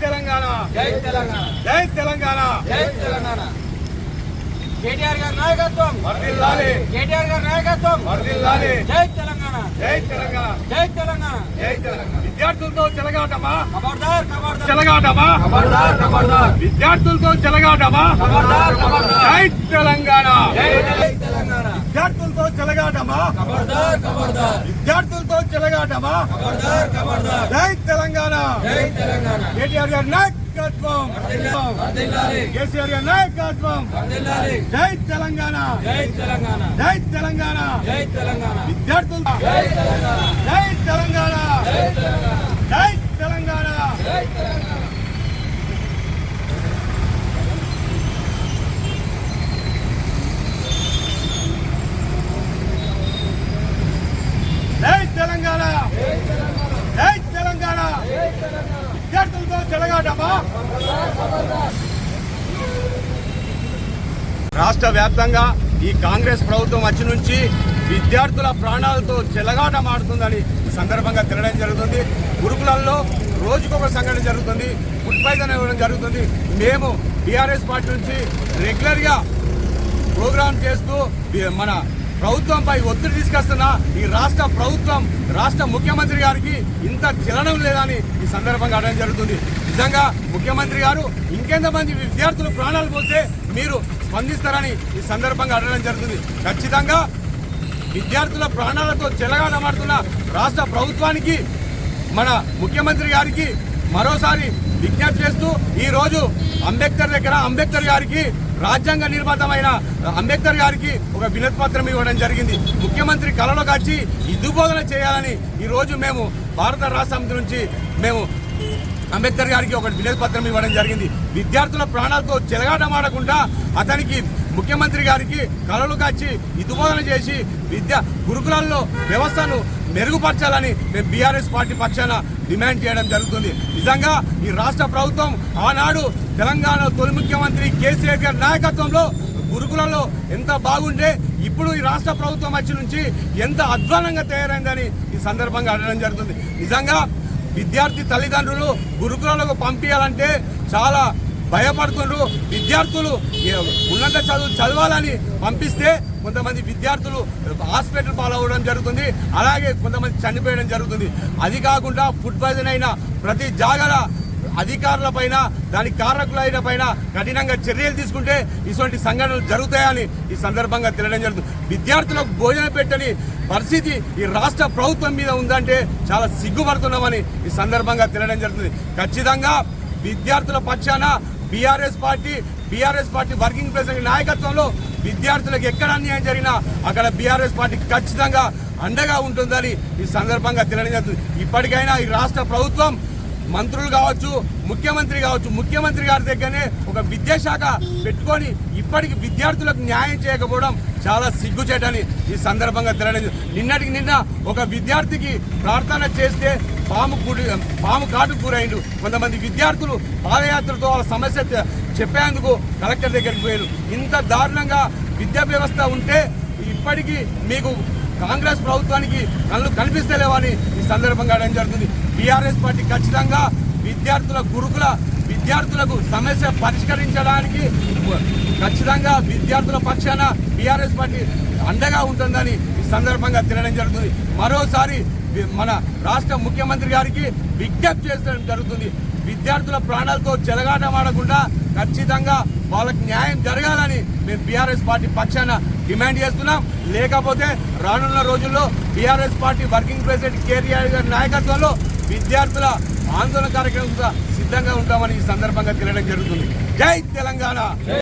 తెలంగాణ జై తెలంగాణ జై తెలంగాణ కేటీఆర్ గారి నాయకత్వం వర్ధిల్లాలి కేటీఆర్ గారి నాయకత్వం వర్ధిల్లాలి జై తెలంగాణ జై తెలంగాణ జై తెలంగాణ జై తెలంగాణ విద్యార్థులతో చెలగాటమా ఖబర్దార్ ఖబర్దార్ చెలగాటమా ఖబర్దార్ ఖబర్దార్ విద్యార్థులతో చెలగాటమా ఖబర్దార్ ఖబర్దార్ జై తెలంగాణ జై జై తెలంగాణ విద్యార్థులతో చెలగాటమా? విద్యార్థులతో చెలగాటమా? జై తెలంగాణ. జై తెలంగాణ. కేటీఆర్ గారి నాయకత్వం. కేసీఆర్ గారి నాయకత్వం. వర్ధిల్లాలి. జై తెలంగాణ. జై తెలంగాణ. జై తెలంగాణ. జై తెలంగాణ. విద్యార్థులు జై తెలంగాణ జై తెలంగాణ జై తెలంగాణ జై తెలంగాణ జై తెలంగాణ జై తెలంగాణ జై తెలంగాణ విద్యార్థులతో చెలగాటమా రాష్ట్ర వ్యాప్తంగా ఈ కాంగ్రెస్ ప్రభుత్వం వచ్చి నుంచి విద్యార్థుల ప్రాణాలతో చెలగాటమాడుతుందని ఈ సందర్భంగా తినడం జరుగుతుంది. గురుకులాల్లో రోజుకొక సంఘటన జరుగుతుంది. ఫుడ్ పాయిజన్ ఇవ్వడం జరుగుతుంది. మేము బీఆర్ఎస్ పార్టీ నుంచి రెగ్యులర్గా ప్రోగ్రాం చేస్తూ మన ప్రభుత్వంపై ఒత్తిడి తీసుకొస్తున్న ఈ రాష్ట్ర ప్రభుత్వం రాష్ట్ర ముఖ్యమంత్రి గారికి ఇంత చలనం లేదని ఈ సందర్భంగా అడగడం జరుగుతుంది. నిజంగా ముఖ్యమంత్రి గారు ఇంకెంతమంది విద్యార్థులు ప్రాణాలు పోతే మీరు స్పందిస్తారని ఈ సందర్భంగా అడగడం జరుగుతుంది. ఖచ్చితంగా విద్యార్థుల ప్రాణాలతో చెలగాడమాడుతున్న రాష్ట్ర ప్రభుత్వానికి మన ముఖ్యమంత్రి గారికి మరోసారి విజ్ఞప్తి చేస్తూ ఈ రోజు అంబేద్కర్ దగ్గర అంబేద్కర్ గారికి రాజ్యాంగ నిర్మాతమైన అంబేద్కర్ గారికి ఒక వినతి పత్రం ఇవ్వడం జరిగింది. ముఖ్యమంత్రి కలలోకి వచ్చి ఇదుబోధన చేయాలని ఈరోజు మేము భారత రాష్ట్రం నుంచి మేము అంబేద్కర్ గారికి ఒక వినతి పత్రం ఇవ్వడం జరిగింది. విద్యార్థుల ప్రాణాలతో చెలగాటమాడకుండా అతనికి ముఖ్యమంత్రి గారికి కళలు కాచి ఇదుబోధన చేసి విద్య గురుకులాల్లో వ్యవస్థను మెరుగుపరచాలని మేము బీఆర్ఎస్ పార్టీ పక్షాన డిమాండ్ చేయడం జరుగుతుంది. నిజంగా ఈ రాష్ట్ర ప్రభుత్వం ఆనాడు తెలంగాణ తొలి ముఖ్యమంత్రి కేసీఆర్ గారి నాయకత్వంలో గురుకులలో ఎంత బాగుండే ఇప్పుడు ఈ రాష్ట్ర ప్రభుత్వం వచ్చి నుంచి ఎంత అధ్వానంగా తయారైందని ఈ సందర్భంగా అడగడం జరుగుతుంది. నిజంగా విద్యార్థి తల్లిదండ్రులు గురుకులాలకు పంపించాలంటే చాలా భయపడుతుండ్రు. విద్యార్థులు ఉన్నత చదువు చదవాలని పంపిస్తే కొంతమంది విద్యార్థులు హాస్పిటల్ పాలవడం జరుగుతుంది. అలాగే కొంతమంది చనిపోయడం జరుగుతుంది. అది కాకుండా ఫుడ్ పాయిజన్ అయిన ప్రతి జాగర అధికారుల పైన దానికి కారకులైన పైన కఠినంగా చర్యలు తీసుకుంటే ఇటువంటి సంఘటనలు జరుగుతాయని ఈ సందర్భంగా తెలియడం జరుగుతుంది. విద్యార్థులకు భోజనం పెట్టని పరిస్థితి ఈ రాష్ట్ర ప్రభుత్వం మీద ఉందంటే చాలా సిగ్గుపడుతున్నామని ఈ సందర్భంగా తెలియడం జరుగుతుంది. ఖచ్చితంగా విద్యార్థుల పక్షాన BRS party BRS party working president నాయకత్వంలో విద్యార్థులకు ఎక్కడ అన్యాయం జరిగినా అక్కడ బీఆర్ఎస్ పార్టీ ఖచ్చితంగా అండగా ఉంటుందని ఈ సందర్భంగా తెలియజేస్తుంది. ఇప్పటికైనా ఈ రాష్ట్ర ప్రభుత్వం మంత్రులు కావచ్చు ముఖ్యమంత్రి కావచ్చు ముఖ్యమంత్రి గారి దగ్గరనే ఒక విద్యాశాఖ పెట్టుకొని ఇప్పటికి విద్యార్థులకు న్యాయం చేయకపోవడం చాలా సిగ్గుచేటని ఈ సందర్భంగా తెలియలేదు. నిన్నటికి నిన్న ఒక విద్యార్థికి ప్రార్థన చేస్తే పాము కూడి పాము కాటు కూరైండు కొంతమంది విద్యార్థులు పాదయాత్రతో వాళ్ళ సమస్య చెప్పేందుకు కలెక్టర్ దగ్గరికి పోయారు. ఇంత దారుణంగా విద్యా వ్యవస్థ ఉంటే ఇప్పటికీ మీకు కాంగ్రెస్ ప్రభుత్వానికి కళ్ళు కనిపిస్తలేవని ఈ సందర్భంగా అడగడం జరుగుతుంది. టీఆర్ఎస్ పార్టీ ఖచ్చితంగా విద్యార్థుల గురుకుల విద్యార్థులకు సమస్య పరిష్కరించడానికి ఖచ్చితంగా విద్యార్థుల పక్షాన బీఆర్ఎస్ పార్టీ అండగా ఉంటుందని ఈ సందర్భంగా తినడం జరుగుతుంది. మరోసారి మన రాష్ట్ర ముఖ్యమంత్రి గారికి విజ్ఞప్తి చేసడం జరుగుతుంది. విద్యార్థుల ప్రాణాలతో చెలగాటమాడకుండా ఖచ్చితంగా వాళ్ళకి న్యాయం జరగాలని మేము బీఆర్ఎస్ పార్టీ పక్షాన డిమాండ్ చేస్తున్నాం. లేకపోతే రానున్న రోజుల్లో BRS party working president KTR గారి నాయకత్వంలో విద్యార్థుల ఆందోళన కార్యక్రమం సిద్ధంగా ఉంటామని ఈ సందర్భంగా తెలియడం జరుగుతుంది. జై తెలంగాణ!